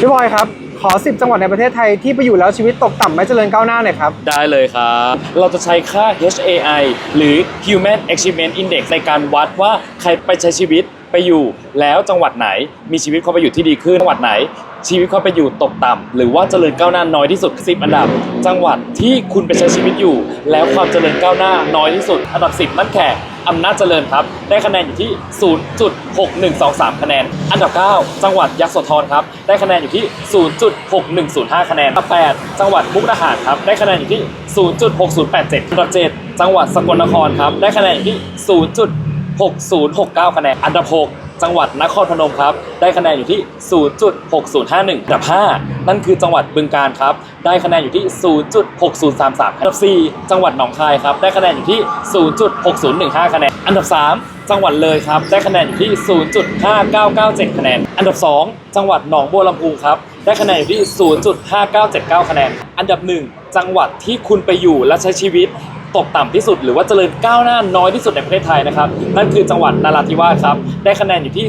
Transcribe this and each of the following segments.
พี่บอยครับ ขอ 10 จังหวัดในประเทศไทยที่ไปอยู่แล้วชีวิตตกต่ำไม่เจริญก้าวหน้าหน่อยครับ ได้เลยครับ เราจะใช้ค่า HAI หรือ Human Achievement Index ในการวัดว่าใครไปใช้ชีวิตไปอยู่แล้วจังหวัดไหน มีชีวิตความเป็นอยู่ที่ดีขึ้นจังหวัดไหน ชีวิตความเป็นอยู่ตกต่ำหรือว่าเจริญก้าวหน้าน้อยที่สุด10อันดับ จังหวัดที่คุณไปใช้ชีวิตอยู่ แล้วความเจริญก้าวหน้าน้อยที่สุดอันดับ 10นั่นแข่ อำนาจเจริญครับ ได้คะแนนอยู่ที่ 0.6123 คะแนน อันดับ 9 จังหวัดยโสธรครับ ได้คะแนนอยู่ที่ 0.6105 คะแนน อันดับ 8 จังหวัดมุกดาหารครับ ได้คะแนนอยู่ที่ 0.6087 อันดับ 7 จังหวัดสกลนครครับ ได้คะแนนอยู่ที่ 0.6069 คะแนน อันดับ 6 จังหวัดนครพนมครับ ได้คะแนนอยู่ที่ 0.6051อันดับ 5 นั่นคือจังหวัดบึงกาฬครับ ได้คะแนนอยู่ที่ 0.6033 อันดับ 4 จังหวัดหนองคายครับ ได้คะแนนอยู่ที่ 0.6015 คะแนน อันดับ 3จังหวัดเลยครับ ได้คะแนนอยู่ที่ 0.5997 คะแนน อันดับ 2 จังหวัดหนองบัวลำพูครับ ได้คะแนนอยู่ที่ 0.5979 คะแนน อันดับ 1 จังหวัดที่คุณไปอยู่และใช้ชีวิต ตกต่ำที่สุด หรือว่าเจริญก้าวหน้าน้อยที่สุดในประเทศไทยนะครับนั่นคือจังหวัดนราธิวาสครับได้คะแนนอยู่ที่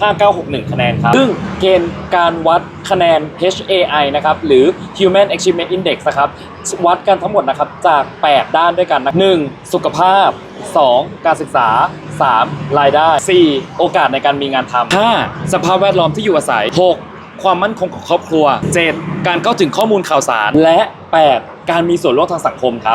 0.5961 คะแนนครับซึ่งเกณฑ์การวัดคะแนน HAI นะครับหรือ Human Achievement Index นะครับวัดกันทั้งหมดนะครับจาก 8 ด้านด้วยกันนะ 1. สุขภาพ 2. การศึกษา 3. รายได้ 4. โอกาสในการมีงานทำ 5. สภาพแวดล้อมที่อยู่อาศัย 6. ความมั่นคงของครอบครัว 7. การเข้าถึงข้อมูลข่าวสาร และ 8. การมีส่วนร่วมทางสังคมครับ